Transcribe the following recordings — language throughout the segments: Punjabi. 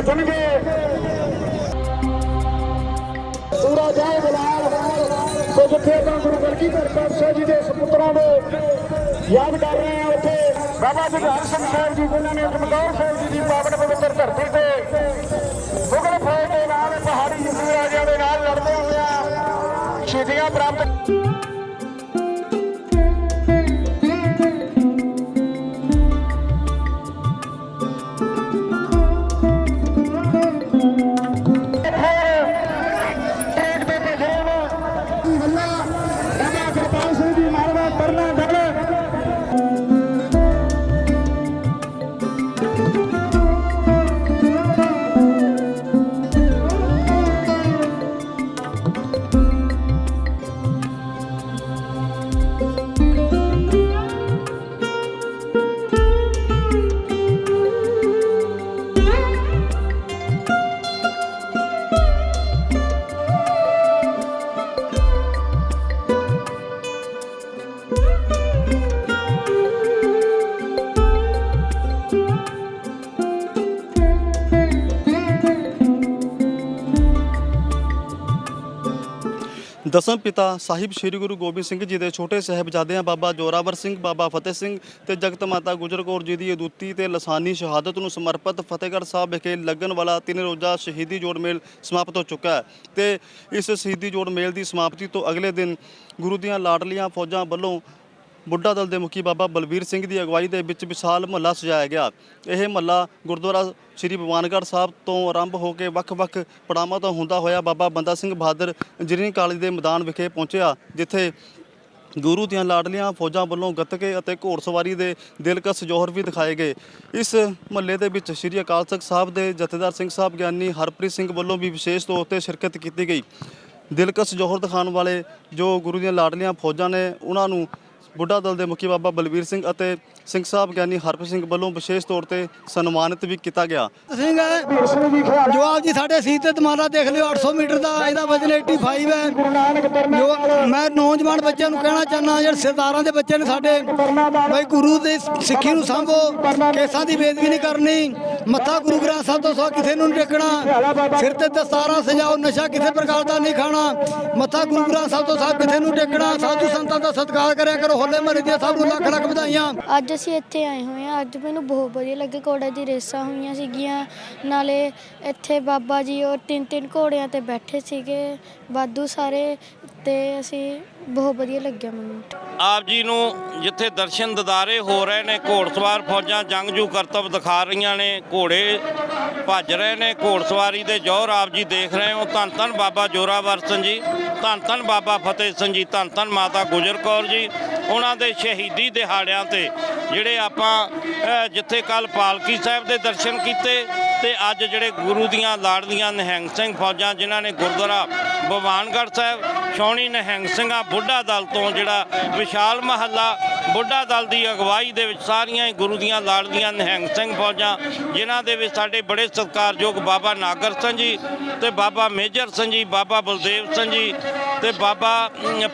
ਭੱਜਣਗੇ ਪੂਰਾ ਜਾਏ ਬਲਾਲ ਸੋ ਜਿੱਥੇ ਆਪਾਂ ਗੁਰੂ ਗਲਗੀਧਰ ਪਾਤਸ਼ਾਹ ਜੀ ਦੇ ਸਪੁੱਤਰਾਂ ਦੇ। ਯਾਦ ਕਰ ਰਹੇ ਹਾਂ ਉੱਥੇ ਬਾਬਾ ਜੁਝਾਰ ਸਿੰਘ ਸਾਹਿਬ ਜੀ, ਜਿਨ੍ਹਾਂ ਨੇ ਜਮਦੌਰ ਸਾਹਿਬ ਜੀ ਦੀ ਪਾਵਨ ਪਵਿੱਤਰ ਧਰਤੀ ਤੇ ਮੁਗਲ ਫੌਜ ਦੇ ਨਾਲ ਪਹਾੜੀ ਹਿੰਦੂ ਰਾਜਿਆਂ ਦੇ ਨਾਲ ਲੜਦੇ ਹੋਇਆ ਸ਼ਹੀਦੀਆਂ ਪ੍ਰਾਪਤ ਦਸਮ ਪਿਤਾ ਸਾਹਿਬ ਸ੍ਰੀ ਗੁਰੂ ਗੋਬਿੰਦ ਸਿੰਘ ਜੀ ਦੇ ਛੋਟੇ ਸਾਹਿਬਜ਼ਾਦਿਆਂ ਬਾਬਾ ਜੋਰਾਵਰ ਸਿੰਘ, ਬਾਬਾ ਫਤਿਹ ਸਿੰਘ ਤੇ ਜਗਤ ਮਾਤਾ ਗੁਜਰ ਕੌਰ ਜੀ ਦੀ ਅਦੁੱਤੀ ਤੇ ਲਸਾਨੀ ਸ਼ਹਾਦਤ ਨੂੰ ਸਮਰਪਿਤ ਫਤਿਹਗੜ੍ਹ ਸਾਹਿਬ ਵਿਖੇ ਲੱਗਣ ਵਾਲਾ ਤਿੰਨ ਰੋਜ਼ਾ ਸ਼ਹੀਦੀ ਜੋੜ ਮੇਲ ਸਮਾਪਤ ਹੋ ਚੁੱਕਾ ਹੈ ਤੇ ਇਸ ਸ਼ਹੀਦੀ ਜੋੜ ਮੇਲ ਦੀ ਸਮਾਪਤੀ ਤੋਂ ਅਗਲੇ ਦਿਨ ਗੁਰੂ ਦੀਆਂ ਲਾਡਲੀਆਂ ਫੌਜਾਂ ਵੱਲੋਂ ਬੁੱਢਾ ਦਲ ਦੇ ਮੁਖੀ ਬਾਬਾ ਬਲਬੀਰ ਸਿੰਘ ਦੀ ਅਗਵਾਈ ਦੇ ਵਿੱਚ ਵਿਸ਼ਾਲ ਮਹੱਲਾ ਸਜਾਇਆ ਗਿਆ। ਇਹ ਮਹੱਲਾ ਗੁਰਦੁਆਰਾ ਸ੍ਰੀ ਭਗਵਾਨਗੜ੍ਹ ਸਾਹਿਬ ਤੋਂ ਆਰੰਭ ਹੋ ਕੇ ਵੱਖ-ਵੱਖ ਪੜਾਵਾਂ ਤੋਂ ਹੁੰਦਾ ਹੋਇਆ ਬਾਬਾ ਬੰਦਾ ਸਿੰਘ ਬਹਾਦਰ ਇੰਜੀਨੀਅਰਿੰਗ ਕਾਲਜ ਦੇ ਮੈਦਾਨ ਵਿਖੇ ਪਹੁੰਚਿਆ, ਜਿੱਥੇ ਗੁਰੂ ਦੀਆਂ ਲਾਡਲੀਆਂ ਫੌਜਾਂ ਵੱਲੋਂ ਗੱਤਕੇ ਅਤੇ ਘੋੜਸਵਾਰੀ ਦੇ ਦਿਲਕਸ਼ ਜੋਹਰ ਵੀ ਦਿਖਾਏ ਗਏ। ਇਸ ਮਹੱਲੇ ਦੇ ਵਿੱਚ ਸ੍ਰੀ ਅਕਾਲ ਤਖਤ ਸਾਹਿਬ ਦੇ ਜਥੇਦਾਰ ਸਿੰਘ ਸਾਹਿਬ ਗਿਆਨੀ ਹਰਪ੍ਰੀਤ ਸਿੰਘ ਵੱਲੋਂ ਵੀ ਵਿਸ਼ੇਸ਼ ਤੌਰ ਤੇ ਸ਼ਿਰਕਤ ਕੀਤੀ ਗਈ। ਦਿਲਕਸ਼ ਜੋਹਰ ਦਿਖਾਉਣ ਵਾਲੇ ਜੋ ਗੁਰੂ ਦੀਆਂ ਲਾਡਲੀਆਂ ਫੌਜਾਂ ਨੇ, ਉਹਨਾਂ ਨੂੰ ਬੁੱਢਾ ਦਲ ਦੇ ਮੁਖੀ ਬਾਬਾ ਬਲਬੀਰ ਸਿੰਘ ਅਤੇ ਸਿੰਘ ਸਾਹਿਬ ਗਿਆਨੀ ਹਰਪ੍ਰੀਤ ਸਿੰਘ ਵੱਲੋਂ ਵਿਸ਼ੇਸ਼ ਤੌਰ ਤੇ ਸਨਮਾਨਿਤ ਵੀ ਕੀਤਾ ਗਿਆ। ਸਿੰਘ ਜੋ ਆਪ ਜੀ, ਸਾਡੇ ਸੀਤ ਤੇ ਤਮਾਰਾ ਦੇਖ ਲਿਓ 800 ਮੀਟਰ ਦਾ ਇਹਦਾ ਵਜ਼ਨ 85 ਹੈ। ਜੋ ਮੈਂ ਨੌਜਵਾਨ ਬੱਚਿਆਂ ਨੂੰ ਕਹਿਣਾ ਚਾਹੁੰਦਾ, ਜਿਹੜੇ ਸਰਦਾਰਾਂ ਦੇ ਬੱਚੇ ਨੇ ਸਾਡੇ, ਬਈ ਗੁਰੂ ਦੇ ਸਿੱਖੀ ਨੂੰ ਸਾਂਭੋ, ਕੇਸਾਂ ਦੀ ਬੇਦਬੀ ਨਹੀਂ ਕਰਨੀ, ਮੱਥਾ ਗੁਰੂ ਗ੍ਰੰਥ ਸਾਹਿਬ ਤੋਂ ਸੋ ਕਿਸੇ ਨੂੰ ਨਹੀਂ ਟੇਕਣਾ, ਸਿਰ ਤੇ ਦਸਤਾਰਾਂ ਸਜਾਓ, ਨਸ਼ਾ ਕਿਸੇ ਪ੍ਰਕਾਰ ਦਾ ਨਹੀਂ ਖਾਣਾ, ਮੱਥਾ ਗੁਰੂ ਗ੍ਰੰਥ ਸਾਹਿਬ ਤੋਂ ਸੋ ਕਿਸੇ ਨੂੰ ਟੇਕਣਾ, ਸਾਧੂ ਸੰਤਾਂ ਦਾ ਸਤਿਕਾਰ ਕਰਿਆ ਕਰੋ ਹੋਲੇ ਮਹੱਲੇ ਦੀਆਂ ਸਭ ਨੂੰ ਲੱਖ ਲੱਖ ਵਧਾਈਆਂ। ਅੱਜ ਅਸੀਂ ਇੱਥੇ ਆਏ ਹੋਏ ਹਾਂ। ਅੱਜ ਮੈਨੂੰ ਬਹੁਤ ਵਧੀਆ ਲੱਗੇ ਘੋੜੇ ਦੀ ਰੇਸਾਂ ਹੋਈਆਂ ਸੀਗੀਆਂ। ਨਾਲੇ ਇੱਥੇ ਬਾਬਾ ਜੀ ਉਹ ਤਿੰਨ ਤਿੰਨ ਘੋੜਿਆਂ ਤੇ ਬੈਠੇ ਸੀਗੇ ਵਾਧੂ ਸਾਰੇ ਤੇ ਅਸੀਂ ਬਹੁਤ ਵਧੀਆ ਲੱਗਿਆ ਮੈਨੂੰ। ਆਪ ਜੀ ਨੂੰ ਜਿੱਥੇ ਦਰਸ਼ਨ ਦਿਦਾਰੇ ਹੋ ਰਹੇ ਨੇ ਘੋੜਸਵਾਰ ਫੌਜਾਂ ਜੰਗਜੂ ਕਰਤੱਵ ਦਿਖਾ ਰਹੀਆਂ ਨੇ ਘੋੜੇ ਭੱਜ ਰਹੇ ਨੇ ਘੋੜਸਵਾਰੀ ਦੇ ਜੌਹਰ ਆਪ ਜੀ ਦੇਖ ਰਹੇ ਹੋ। ਧੰਨ ਧੰਨ ਬਾਬਾ ਜੋਰਾਵਰ ਸਿੰਘ ਜੀ ਧੰਨ ਧੰਨ ਬਾਬਾ ਫਤਿਹ ਸਿੰਘ ਜੀ ਧੰਨ ਧੰਨ ਮਾਤਾ ਗੁਜਰ ਕੌਰ ਜੀ ਉਹਨਾਂ ਦੇ ਸ਼ਹੀਦੀ ਦਿਹਾੜਿਆਂ ਤੇ ਜਿਹੜੇ ਆਪਾਂ ਜਿੱਥੇ ਕੱਲ ਪਾਲਕੀ ਸਾਹਿਬ ਦੇ ਦਰਸ਼ਨ ਕੀਤੇ ਤੇ ਅੱਜ ਜਿਹੜੇ ਗੁਰੂ ਦੀਆਂ ਲਾੜਦੀਆਂ ਨਿਹੰਗ ਸਿੰਘ ਫੌਜਾਂ ਜਿਨ੍ਹਾਂ ਨੇ ਗੁਰਦੁਆਰਾ ਬਵਾਨਗੜ੍ਹ ਸਾਹਿਬ ਛਾਉਣੀ ਨਿਹੰਗ ਸਿੰਘਾਂ ਬੁੱਢਾ ਦਲ ਤੋਂ ਜਿਹੜਾ ਵਿਸ਼ਾਲ ਮਹੱਲਾ ਬੁੱਢਾ ਦਲ ਦੀ ਅਗਵਾਈ ਦੇ ਵਿੱਚ ਸਾਰੀਆਂ ਹੀ ਗੁਰੂ ਦੀਆਂ ਲਾੜਦੀਆਂ ਨਿਹੰਗ ਸਿੰਘ ਫੌਜਾਂ, ਜਿਨ੍ਹਾਂ ਦੇ ਵਿੱਚ ਸਾਡੇ ਬੜੇ ਸਤਿਕਾਰਯੋਗ ਬਾਬਾ ਨਾਗਰ ਸਿੰਘ ਜੀ ਤੇ ਬਾਬਾ ਮੇਜਰ ਸਿੰਘ ਜੀ, ਬਾਬਾ ਬਲਦੇਵ ਸਿੰਘ ਜੀ ਤੇ ਬਾਬਾ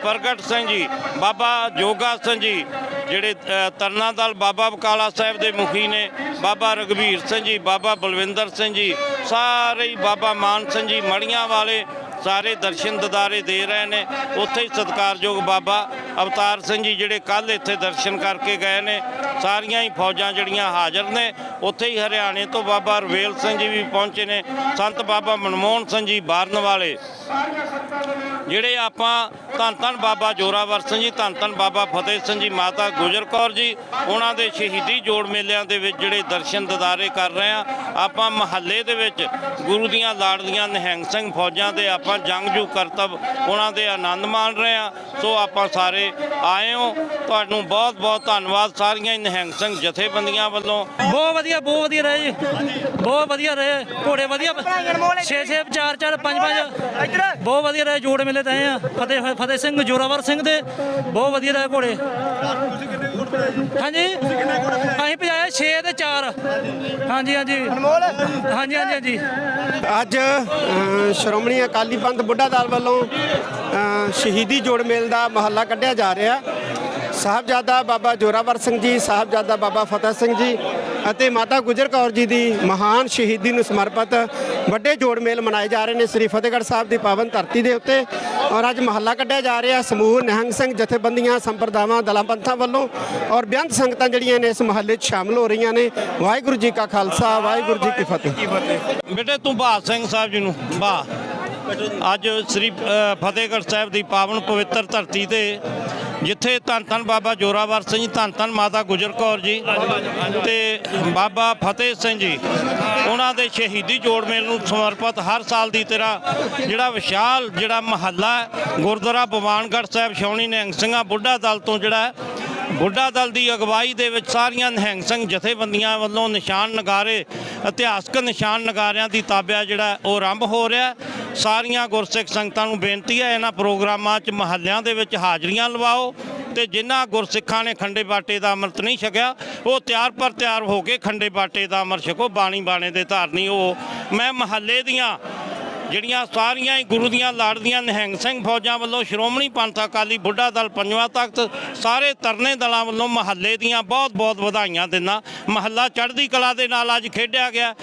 ਪ੍ਰਗਟ ਸਿੰਘ ਜੀ ਬਾਬਾ ਜੋਗਾ ਸਿੰਘ ਜੀ ਜਿਹੜੇ ਅ, ਤਰਨਾ ਦਲ ਬਾਬਾ ਬਕਾਲਾ ਸਾਹਿਬ ਦੇ ਮੁਖੀ ਨੇ ਬਾਬਾ ਰਗਵੀਰ ਸਿੰਘ ਜੀ ਬਾਬਾ ਬਲਵਿੰਦਰ ਸਿੰਘ ਜੀ ਸਾਰੇ ਹੀ ਬਾਬਾ ਮਾਨ ਸਿੰਘ ਜੀ ਮੜੀਆਂ ਵਾਲੇ ਸਾਰੇ ਦਰਸ਼ਨ ਦਿਦਾਰੇ ਦੇ ਰਹੇ ਨੇ। ਉੱਥੇ ਹੀ ਸਤਿਕਾਰਯੋਗ ਬਾਬਾ ਅਵਤਾਰ ਸਿੰਘ ਜੀ ਜਿਹੜੇ ਕੱਲ ਇੱਥੇ ਦਰਸ਼ਨ ਕਰਕੇ ਗਏ ਨੇ। ਸਾਰੀਆਂ ਹੀ ਫੌਜਾਂ ਜਿਹੜੀਆਂ ਹਾਜ਼ਰ ਨੇ ਉੱਥੇ ਹੀ ਹਰਿਆਣੇ ਤੋਂ ਬਾਬਾ ਰਵੇਲ ਸਿੰਘ ਜੀ ਵੀ ਪਹੁੰਚੇ ਨੇ। ਸੰਤ ਬਾਬਾ ਮਨਮੋਹਨ ਸਿੰਘ ਜੀ ਬਾਰਨ ਵਾਲੇ ਜਿਹੜੇ ਆਪਾਂ ਧੰਨ ਧੰਨ ਬਾਬਾ ਜੋਰਾਵਰ ਸਿੰਘ ਜੀ ਧੰਨ ਧੰਨ ਬਾਬਾ ਫਤਿਹ ਸਿੰਘ ਜੀ ਮਾਤਾ ਗੁਜਰ ਕੌਰ ਜੀ ਉਹਨਾਂ ਦੇ ਸ਼ਹੀਦੀ ਜੋੜ ਮੇਲਿਆਂ ਦੇ ਵਿੱਚ ਜਿਹੜੇ ਦਰਸ਼ਨ ਦਿਦਾਰੇ ਕਰ ਰਹੇ ਆ ਆਪਾਂ ਮਹੱਲੇ ਦੇ ਵਿੱਚ ਗੁਰੂ ਦੀਆਂ ਲਾੜਦੀਆਂ ਨਿਹੰਗ ਸਿੰਘ ਫੌਜਾਂ ਦੇ ਆਪਾਂ ਜੰਗਜੂ ਕਰਤੱਵ ਉਹਨਾਂ ਦੇ ਆਨੰਦ ਮਾਣ ਰਹੇ ਆ ਸੋ ਆਪਾਂ ਸਾਰੇ ਆਏ ਹੋ। ਤੁਹਾਨੂੰ ਬਹੁਤ ਬਹੁਤ ਧੰਨਵਾਦ ਸਾਰੀਆਂ ਹੀ ਨਿਹੰਗ ਸਿੰਘ ਜਥੇਬੰਦੀਆਂ ਵੱਲੋਂ। ਬਹੁਤ ਵਧੀਆ ਬਹੁਤ ਵਧੀਆ ਰਹੇ ਜੀ। ਬਹੁਤ ਵਧੀਆ ਰਹੇ। ਘੋੜੇ ਵਧੀਆ। 6 6 4 4 5 5 ਬਹੁਤ ਵਧੀਆ ਰਹੇ ਜੋੜ ਮੇਲੇ ਤੇ ਆਏ ਆ। ਫਤਿਹ ਫਤਿਹ ਸਿੰਘ ਜੋਰਾਵਰ ਸਿੰਘ ਦੇ। ਬਹੁਤ ਵਧੀਆ ਰਹੇ ਘੋੜੇ। ਹਾਂਜੀ। ਅਸੀਂ ਭਜਾਏ 6 ਤੇ 4 ਹਾਂਜੀ ਹਾਂਜੀ। ਹਾਂਜੀ ਹਾਂਜੀ ਹਾਂਜੀ। ਅੱਜ ਸ਼੍ਰੋਮਣੀ ਅਕਾਲੀ ਪੰਥ ਬੁੱਢਾ ਦਲ ਵੱਲੋਂ ਸ਼ਹੀਦੀ ਜੋੜ ਮੇਲ ਦਾ ਮਹੱਲਾ ਕੱਢਿਆ ਜਾ ਰਿਹਾ। ਸਾਹਿਬਜ਼ਾਦਾ ਬਾਬਾ ਜੋਰਾਵਰ ਸਿੰਘ ਜੀ ਸਾਹਿਬਜ਼ਾਦਾ ਬਾਬਾ ਫਤਿਹ ਸਿੰਘ ਜੀ ਅਤੇ ਮਾਤਾ ਗੁਜਰ ਕੌਰ ਜੀ ਦੀ ਮਹਾਨ ਸ਼ਹੀਦੀ ਨੂੰ ਸਮਰਪਿਤ ਵੱਡੇ ਜੋੜ ਮੇਲ ਮਨਾਏ ਜਾ ਰਹੇ ਨੇ ਸ੍ਰੀ ਫਤਿਹਗੜ੍ਹ ਸਾਹਿਬ ਦੀ ਪਾਵਨ ਧਰਤੀ ਦੇ ਉੱਤੇ। ਔਰ ਅੱਜ ਮਹੱਲਾ ਕੱਢਿਆ ਜਾ ਰਿਹਾ ਸਮੂਹ ਨਿਹੰਗ ਸਿੰਘ ਜਥੇਬੰਦੀਆਂ, ਸੰਪਰਦਾਵਾਂ ਦਲਾਂ ਪੰਥਾਂ ਵੱਲੋਂ। ਔਰ ਬੇਅੰਤ ਸੰਗਤਾਂ ਜਿਹੜੀਆਂ ਨੇ ਇਸ ਮਹੱਲੇ 'ਚ ਸ਼ਾਮਲ ਹੋ ਰਹੀਆਂ ਨੇ। ਵਾਹਿਗੁਰੂ ਜੀ ਕਾ ਖਾਲਸਾ, ਵਾਹਿਗੁਰੂ ਜੀ ਕੀ ਫਤਿਹ। ਬੇਟੇ ਤੂੰ ਬਹਾਦਰ ਸਿੰਘ ਸਾਹਿਬ ਜੀ ਨੂੰ ਬਾ ਅੱਜ ਸ੍ਰੀ ਫਤਿਹਗੜ੍ਹ ਸਾਹਿਬ ਦੀ ਪਾਵਨ ਪਵਿੱਤਰ ਧਰਤੀ ਤੇ ਜਿੱਥੇ ਧੰਨ ਧੰਨ ਬਾਬਾ ਜੋਰਾਵਰ ਸਿੰਘ ਜੀ, ਧੰਨ ਧੰਨ ਮਾਤਾ ਗੁਜਰ ਕੌਰ ਜੀ ਤੇ ਬਾਬਾ ਫਤਿਹ ਸਿੰਘ ਜੀ ਉਹਨਾਂ ਦੇ ਸ਼ਹੀਦੀ ਜੋੜ ਮੇਲ ਨੂੰ ਸਮਰਪਿਤ ਹਰ ਸਾਲ ਦੀ ਤਰ੍ਹਾਂ ਜਿਹੜਾ ਵਿਸ਼ਾਲ ਜਿਹੜਾ ਮਹੱਲਾ ਗੁਰਦੁਆਰਾ ਬਵਾਨਗੜ੍ਹ ਸਾਹਿਬ ਛਾਉਣੀ ਨਿਹੰਗ ਸਿੰਘਾਂ ਬੁੱਢਾ ਦਲ ਤੋਂ ਜਿਹੜਾ ਬੁੱਢਾ ਦਲ ਦੀ ਅਗਵਾਈ ਦੇ ਵਿੱਚ ਸਾਰੀਆਂ ਨਿਹੰਗ ਸਿੰਘ ਜਥੇਬੰਦੀਆਂ ਵੱਲੋਂ ਨਿਸ਼ਾਨ ਨਗਾਰੇ, ਇਤਿਹਾਸਕ ਨਿਸ਼ਾਨ ਨਗਾਰਿਆਂ ਦੀ ਤਾਬਿਆ ਜਿਹੜਾ ਉਹ ਆਰੰਭ ਹੋ ਰਿਹਾ ਸਾਰੀਆਂ ਗੁਰਸਿੱਖ ਸੰਗਤਾਂ ਨੂੰ ਬੇਨਤੀ ਹੈ, ਇਹਨਾਂ ਪ੍ਰੋਗਰਾਮਾਂ 'ਚ ਮਹੱਲਿਆਂ ਦੇ ਵਿੱਚ ਹਾਜ਼ਰੀਆਂ ਲਵਾਓ ਤੇ ਜਿਨ੍ਹਾਂ ਗੁਰਸਿੱਖਾਂ ਨੇ ਖੰਡੇ ਬਾਟੇ ਦਾ ਅੰਮ੍ਰਿਤ ਨਹੀਂ ਛਕਿਆ, ਉਹ ਤਿਆਰ ਪਰ ਤਿਆਰ ਹੋ ਕੇ ਖੰਡੇ ਬਾਟੇ ਦਾ ਅੰਮ੍ਰਿਤ ਛਕੋ ਬਾਣੀ ਬਾਣੇ ਦੇ ਧਾਰਨੀ ਉਹ ਮੈਂ ਮਹੱਲੇ ਦੀਆਂ ਜਿਹੜੀਆਂ ਸਾਰੀਆਂ ਹੀ ਗੁਰੂ ਦੀਆਂ ਲਾੜਦੀਆਂ ਨਿਹੰਗ ਸਿੰਘ ਫੌਜਾਂ ਵੱਲੋਂ ਸ਼੍ਰੋਮਣੀ ਪੰਥ ਅਕਾਲੀ ਬੁੱਢਾ ਦਲ ਪੰਜਵਾਂ ਤਖਤ ਸਾਰੇ ਤਰਨੇ ਦਲਾਂ ਵੱਲੋਂ ਮਹੱਲੇ ਦੀਆਂ ਬਹੁਤ ਬਹੁਤ ਵਧਾਈਆਂ ਦਿੰਦਾ। ਮਹੱਲਾ ਚੜ੍ਹਦੀ ਕਲਾ ਦੇ ਨਾਲ ਅੱਜ ਖੇਡਿਆ ਗਿਆ।